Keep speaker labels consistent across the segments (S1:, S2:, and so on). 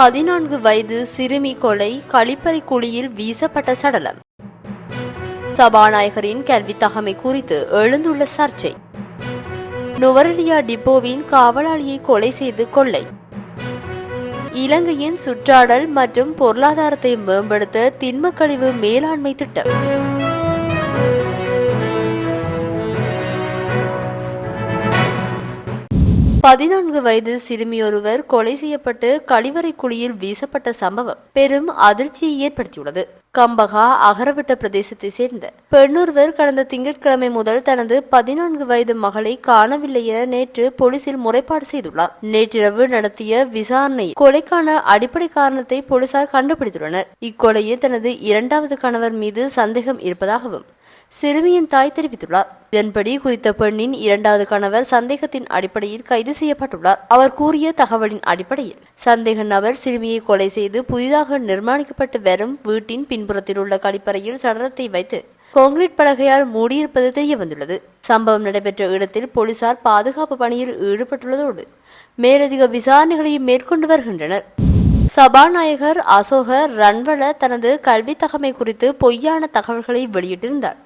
S1: பதினான்கு வயது சிறுமி கொலை கழிப்பறை குழியில் வீசப்பட்ட சடலம். சபாநாயகரின் கல்வி தகமை குறித்து எழுந்துள்ள சர்ச்சை. நுவரெலியா டிப்போவின் காவலாளியை கொலை செய்து கொள்ளை. இலங்கையின் சுற்றாடல் மற்றும் பொருளாதாரத்தை மேம்படுத்த திண்மக்கழிவு மேலாண்மை திட்டம். பதினான்கு வயது சிறுமியொருவர் கொலை செய்யப்பட்டு கழிவறை குழியில் வீசப்பட்ட சம்பவம் பெரும் அதிர்ச்சியை ஏற்படுத்தியுள்ளது. கம்பகா அகரவிட்ட பிரதேசத்தை சேர்ந்த பெண்ணொருவர் கடந்த திங்கட்கிழமை முதல் தனது பதினான்கு வயது மகளை காணவில்லை என நேற்று போலீசில் முறைப்பாடு செய்துள்ளார். நேற்றிரவு நடத்திய விசாரணை கொலைக்கான அடிப்படை காரணத்தை போலீசார் கண்டுபிடித்துள்ளனர். இக்கொலையில் தனது இரண்டாவது கணவர் மீது சந்தேகம் இருப்பதாகவும் சிறுமியின் தாய் தெரிவித்துள்ளார். இதன்படி குறித்த பெண்ணின் இரண்டாவது கணவர் சந்தேகத்தின் அடிப்படையில் கைது செய்யப்பட்டுள்ளார். அவர் கூறிய தகவலின் அடிப்படையில் சந்தேக நபர் சிறுமியை கொலை செய்து புதிதாக நிர்மாணிக்கப்பட்டு வரும் வீட்டின் பின்புறத்தில் உள்ள கழிப்பறையில் சடலத்தை வைத்து கான்கிரீட் பலகையால் மூடியிருப்பது தெரிய வந்துள்ளது சம்பவம் நடைபெற்ற இடத்தில் போலீசார் பாதுகாப்பு பணியில் ஈடுபட்டுள்ளதோடு மேலதிக விசாரணைகளையும் மேற்கொண்டு வருகின்றனர். சபாநாயகர் அசோக ரன்வள தனது கல்வி தகமை குறித்து பொய்யான தகவல்களை வெளியிட்டிருந்தார்.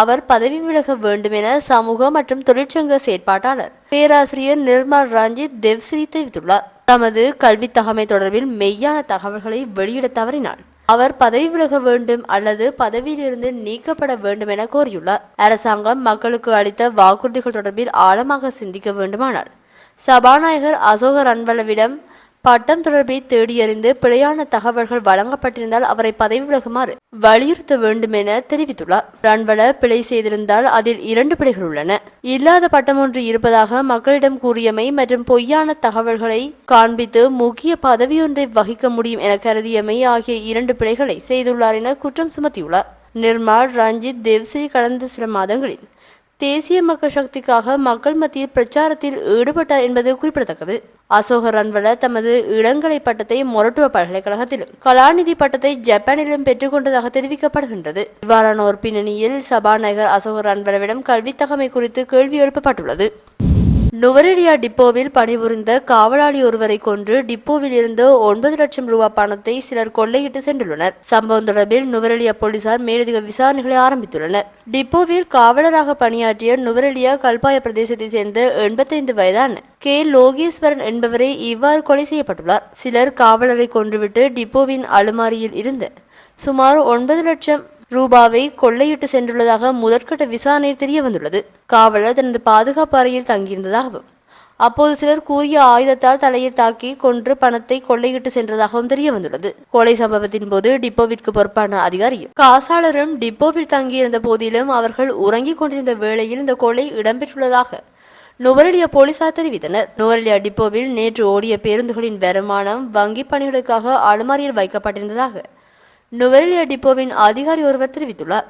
S1: அவர் பதவி விலக வேண்டும் என சமூக மற்றும் தொழிற்சங்க செயற்பாட்டாளர். பேராசிரியர் நிர்மல் ரஞ்சித் தேவ்ஸ்ரீ தெரிவித்துள்ளார். தமது கல்வி தகமை தொடர்பில் மெய்யான தகவல்களை வெளியிட தவறினார். அவர் பதவி விலக வேண்டும் அல்லது பதவியிலிருந்து நீக்கப்பட வேண்டும் என கோரியுள்ளார். அரசாங்கம் மக்களுக்கு அளித்த வாக்குறுதிகள் தொடர்பில் ஆழமாக சிந்திக்க வேண்டுமானார். சபாநாயகர் அசோக ரன்வளவிடம் பட்டம் தொடர்பை தேடியறிந்து பிழையான தகவல்கள் வழங்கப்பட்டிருந்தால் அவரை பதவி விலகுமாறு வலியுறுத்த வேண்டும் என தெரிவித்துள்ளார். ரன்வள பிழை செய்திருந்தால் அதில் இரண்டு பிழைகள் உள்ளன. இல்லாத பட்டம் ஒன்று இருப்பதாக மக்களிடம் கூறியமை மற்றும் பொய்யான தகவல்களை காண்பித்து முக்கிய பதவியொன்றை வகிக்க முடியும் என கருதியமை ஆகிய இரண்டு பிழைகளை செய்துள்ளார் என குற்றம் சுமத்தியுள்ளார். நிர்மால் ரஞ்சித் தேவ்ஸ்ரீ கடந்த சில மாதங்களில் தேசிய மக்கள் சக்திக்காக மக்கள் மத்தியில் பிரச்சாரத்தில் ஈடுபட்டார் என்பது குறிப்பிடத்தக்கது. அசோக ரன்வல தமது இளங்கலை பட்டத்தை மொரட்டுவ பல்கலைக்கழகத்திலும் கலாநிதி பட்டத்தை ஜப்பானிலும் பெற்றுக்கொண்டதாக தெரிவிக்கப்படுகின்றது. இவ்வாறான ஒரு பின்னணியில் சபாநாயகர் அசோக ரன்வலவிடம் கல்வித்தகமை குறித்து கேள்வி எழுப்பப்பட்டுள்ளது. நுவரெலியா டிப்போவில் பணிபுரிந்த காவலாளி ஒருவரை கொன்று டிப்போவில் இருந்து ஒன்பது லட்சம் ரூபாய் பணத்தை சிலர் கொள்ளையிட்டு சென்றுள்ளனர். சம்பவம் தொடர்பில் நுவரெலியா போலீசார் மேலதிக விசாரணைகளை ஆரம்பித்துள்ளனர். டிப்போவில் காவலராக பணியாற்றிய நுவரெலியா கல்பாய பிரதேசத்தைச் சேர்ந்த எண்பத்தைந்து வயதான கே. லோகேஸ்வரன் என்பவரை இவ்வாறு கொலை செய்யப்பட்டுள்ளார். சிலர் காவலரை கொன்றுவிட்டு டிப்போவின் அலுமாரியில் இருந்த சுமார் ஒன்பது லட்சம் ரூபாவை கொள்ளையிட்டு சென்றுள்ளதாக முதற்கட்ட விசாரணையில் தெரிய வந்துள்ளது காவலர் தனது பாதுகாப்பு அறையில் தங்கியிருந்ததாகவும் அப்போது சிலர் கூறிய ஆயுதத்தால் தலையை தாக்கி கொன்று பணத்தை கொள்ளையிட்டு சென்றதாகவும் தெரிய வந்துள்ளது கொலை சம்பவத்தின் போது டிப்போவிற்கு பொறுப்பான அதிகாரியும் காசாளரும் டிப்போவில் தங்கியிருந்த போதிலும் அவர்கள் உறங்கிக் கொண்டிருந்த வேளையில் இந்த கொலை இடம்பெற்றுள்ளதாக நுவரெலியா போலீசார் தெரிவித்தனர். நுவரெலியா டிப்போவில் நேற்று ஓடிய பேருந்துகளின் வருமானம் வங்கி பணிகளுக்காக அலுமாரியில் வைக்கப்பட்டிருந்ததாக நுவரெலியா டிப்போவின் அதிகாரி ஒருவர் தெரிவித்துள்ளார்.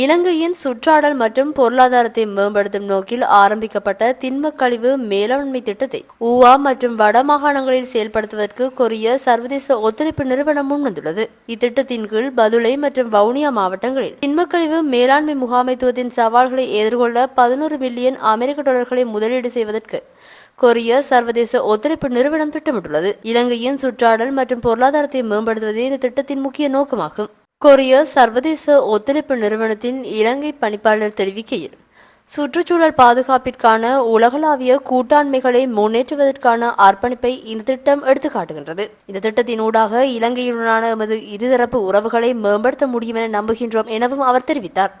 S1: இலங்கையின் சுற்றாடல் மற்றும் பொருளாதாரத்தை மேம்படுத்தும் நோக்கில் ஆரம்பிக்கப்பட்ட திண்ம கழிவு மேலாண்மை திட்டத்தை ஊவா மற்றும் வடமாகாணங்களில் செயல்படுத்துவதற்கு கொரிய சர்வதேச ஒத்துழைப்பு நிறுவனம் முன்வந்துள்ளது. இத்திட்டத்தின் கீழ் பதுளை மற்றும் வவுனியா மாவட்டங்களில் திண்மக்கழிவு மேலாண்மை முகாமைத்துவத்தின் சவால்களை எதிர்கொள்ள பதினோரு மில்லியன் அமெரிக்க டாலர்களை முதலீடு செய்வதற்கு கொரிய சர்வதேச ஒத்துழைப்பு நிறுவனம் திட்டமிட்டுள்ளது. இலங்கையின் சுற்றாடல் மற்றும் பொருளாதாரத்தை மேம்படுத்துவதே இந்த திட்டத்தின் முக்கிய நோக்கமாகும். கொரிய சர்வதேச ஒத்துழைப்பு நிறுவனத்தின் இலங்கை பணிப்பாளர் தெரிவிக்கையில் சுற்றுச்சூழல் பாதுகாப்பிற்கான உலகளாவிய கூட்டாண்மைகளை முன்னேற்றுவதற்கான அர்ப்பணிப்பை இந்த திட்டம் எடுத்துக்காட்டுகின்றது. இந்த திட்டத்தினூடாக இலங்கையுடனான எமது இருதரப்பு உறவுகளை மேம்படுத்த முடியும் என நம்புகின்றோம் எனவும் அவர் தெரிவித்தார்.